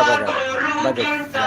মোটা মোটা গরু কিনতা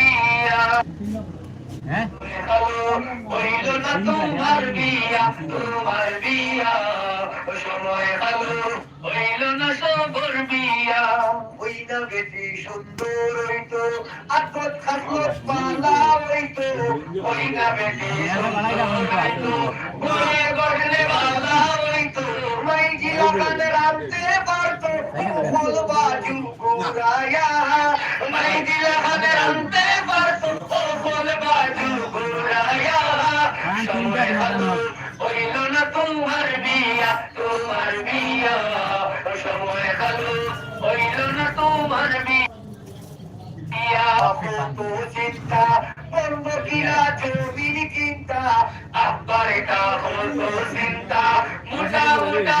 হ্যাঁ? তোমার বিয়া তোমার বিয়া সময় হইল না সবর বিয়া ওই না বেটি সুন্দর হইতো আত্মত খাসলত পালা হইতো ওই না বেটি হইতো ঘরে গড়লে বালা হইতো মাই জিলা কানে রাখতে পারতো ফুল বাজু গোরায়া মাই জিলা কানে রাখতে পারতো সময় খালো হইল না তোমার বিয়া তোমার বিয়া সময় খালো হইল না তোমার বিয়া তো চিন্তা বন্ধ কিরা জমিন কিনতা আব্বার এটা হতো চিন্তা মোটা মোটা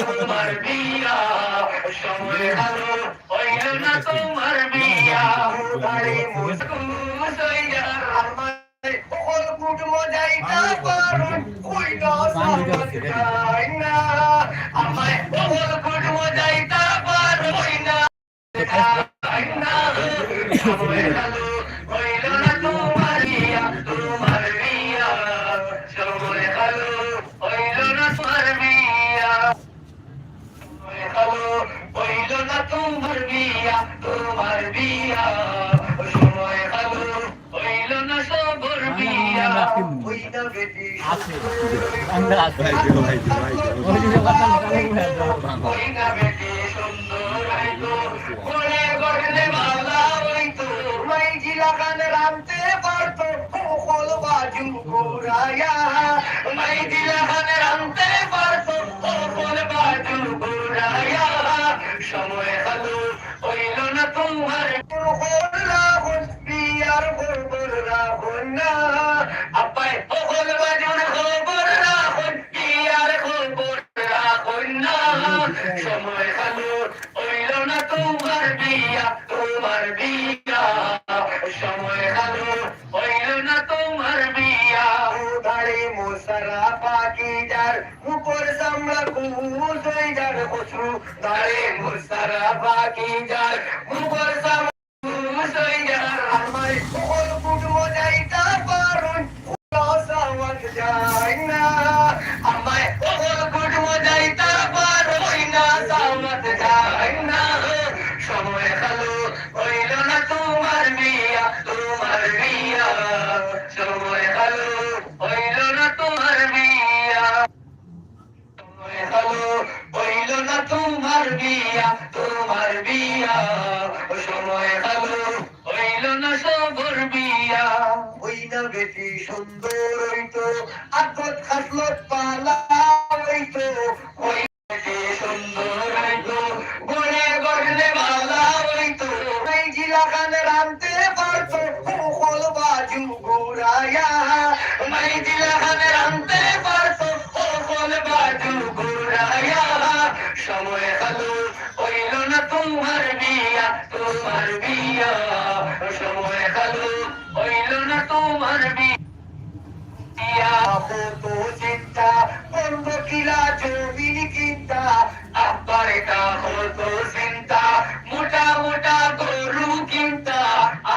তোমার বিয়া সময় হলো হইল না তোমার বিয়া দাড়ি না তোমার বিয়া সময় হলো হইল না সবর বিয়া আমরা আছে হয়ে বেটি সুন্দর হইতো গড়লে হইতো মাই জিলা রামতে পারতো ফল বাজু গোরায়া মাই জিলা রামতে পারতো তোমার তোমার বিয়া তোমার বিয়া বেটি সুন্দর হইতো আত্মত খাসলত পালা হইতো। কত চিন্তা বন্ধ কিলা জমিন কিনতা আব্বার এটা কত চিন্তা। মোটা মোটা গরু কিনতা।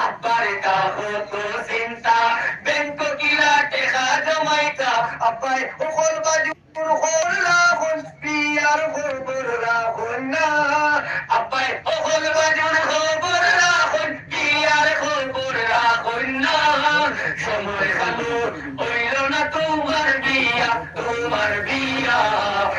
আব্বার এটা কত চিন্তা। ব্যাংক কিলা টেকা জমাইতা। আব্বাই ওখল বাজু ওখল রাখুন বিয়ার খবর রাখুন না।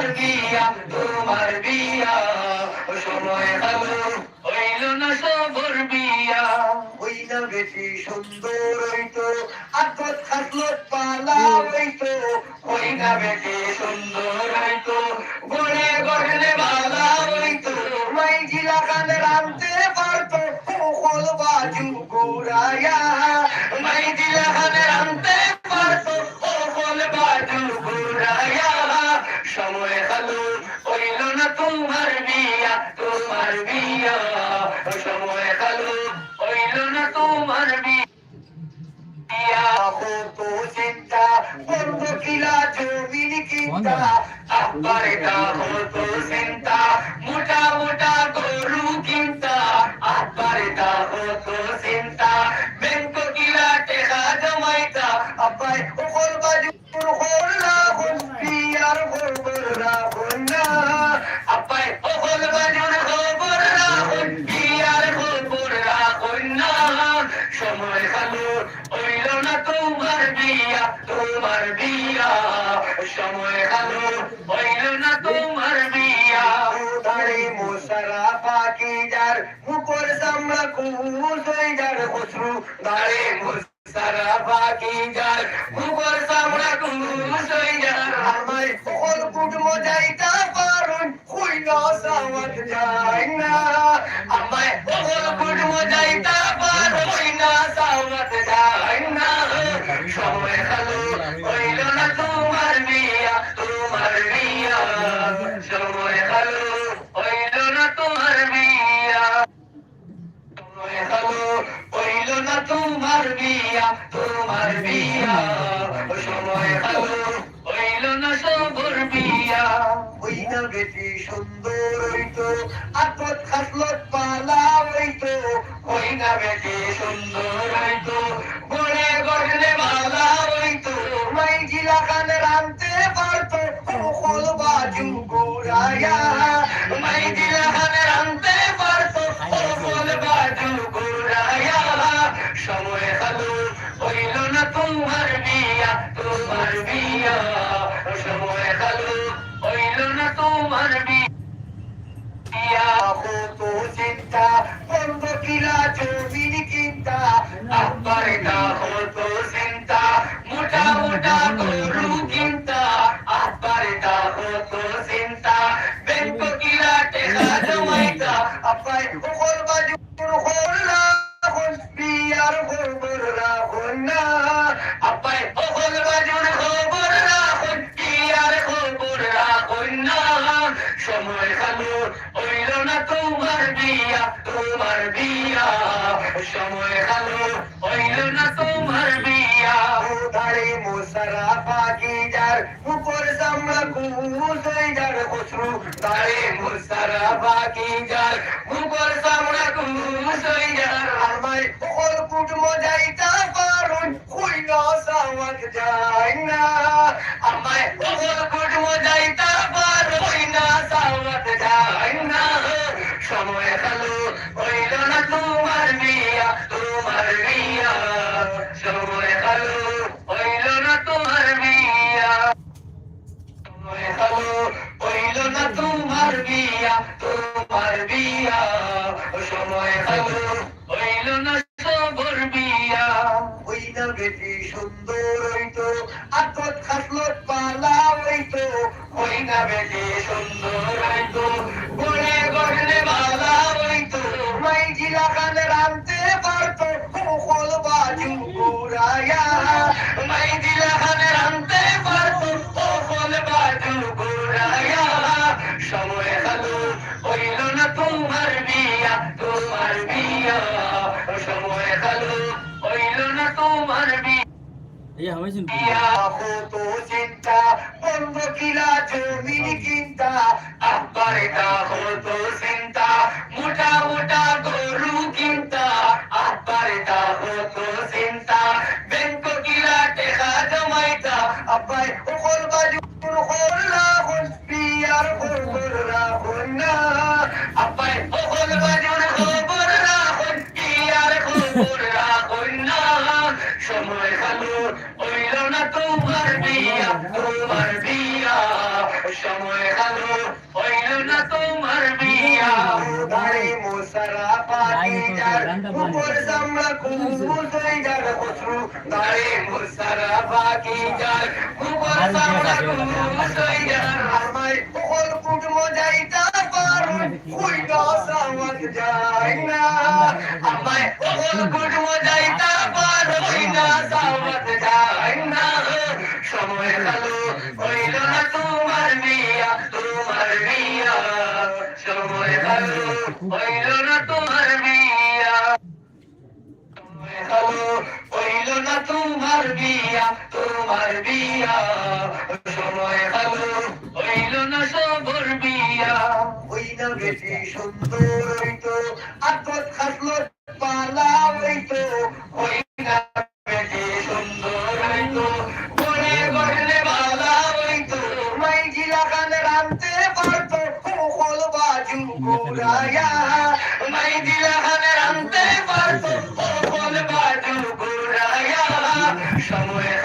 তোমার বিয়া তোমার বিয়া। সময় খালো হইল না সবর বিয়া। হইল বেশি সুন্দর হইতো খাসলো পালা হইতো। বেশি সুন্দর হইতো গড়ে গড়লে বালা হইতো। মাই জিলা কানে রামতে পারতো ওখল বাজু যায়। না। আমায় সকল কুটুম যাইতা পারুন কই সামত না। সময় তোমার বিয়া তোমার বিয়া। সময় ভালো হইল না সবর বিয়া। হইনা বেশি সুন্দর হইতো আগত খাসলত পালা হইতো। হইনা বেশি সুন্দর তোমার বিয়া সময় খালো হইল না তোমার বিয়া কত চিন্তা বন্ধ কিলা জমিন কিনতা আব্বার এটা কত চিন্তা মোটা মোটা খালো হইল না তোমার বিয়া। ধারে মোসারা পাকি উপর যার মোসারা উপর আমায় কুটুম যাইতা পারুন না সামক যায় না। আমায় সকল কুটুম যাইতা পারুন কই না সামক যায় তোমার সময় হলো, হইল না বিয়া। ওই না বেটি সুন্দর হইতো আতত খাসলত পালা হইতো, ওই না বেটি সুন্দর হইতো। Iya, kami sini. হতো চিন্তা বন্ধ কিলা জমিন কিনতা আব্বারেটা হতো চিন্তা মোটা মোটা গরু কিনতা আব্বারেটা হতো চিন্তা ব্যাংক কিলা টেকা জমাইতা আব্বাই ওকল বাজু ওকল রাখুন তোমার বিয়া তোমার বিয়া সময় খালো হইল না তোমার হলো হইল না তোমার বিয়া তোমার বিয়া। সময় হলো হইল না সবর বিয়া। ওই না বেশি সুন্দর হইতো আতত খাসলো পালা হইতো। সময় খালো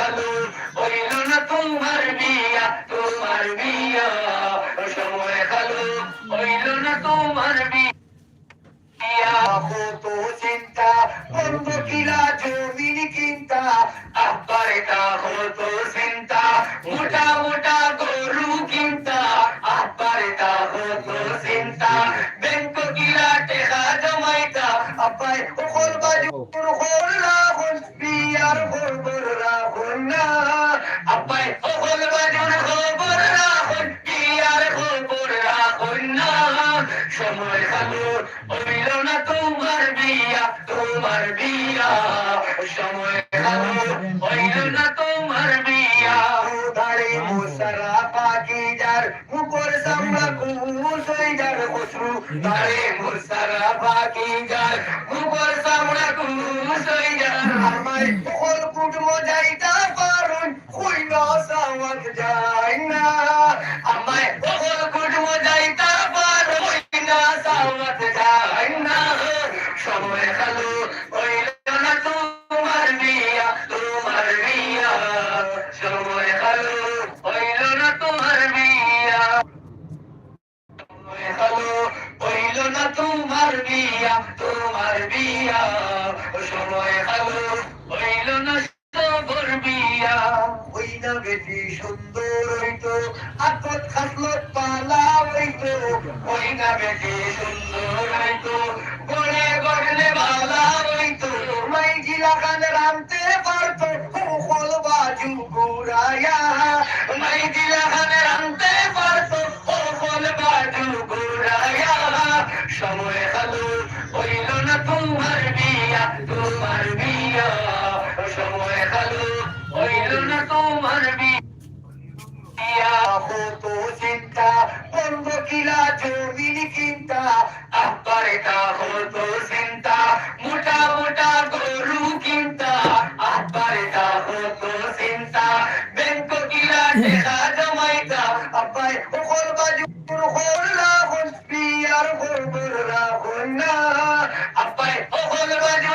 মুসারা পাখি যার উপর সামলা কুমুল সই যার আমায় সকল কুটুম যাইতা পারুন কই না সাওয়াত যায় না। আমায় সকল কুটুম যাইতা পারুন কই না সাওয়াত যায় না। সময় খালো হইল বন্ধ কিলা জমিন কিনতা আব্বারেটা হতো চিন্তা মোটা মোটা গরু কিনতা আব্বারেটা হতো চিন্তা ব্যাংক কিলা টেকা জমাইতা আব্বাই ওকল বাজু ওকল রাখুন পিয়ার খবর রাখুন না। আব্বাই ওকল বাজুর খবর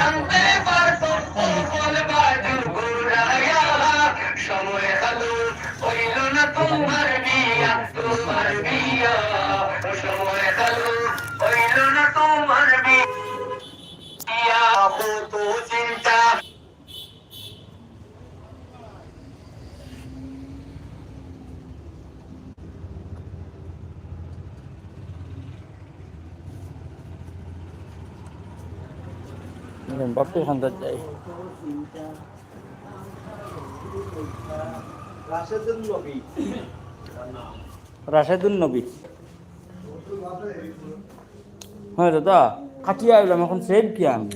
কল সময় খালো হইল না তোমার বিয়া তোমার বিয়া সময় খালো হইল না তোমার বিয়া তো চিন্তা বাপকে খান্দার যাই রাশেদুল নবী। হ্যাঁ দাদা কাটিয়ে আসলাম এখন সেভ কি আমি?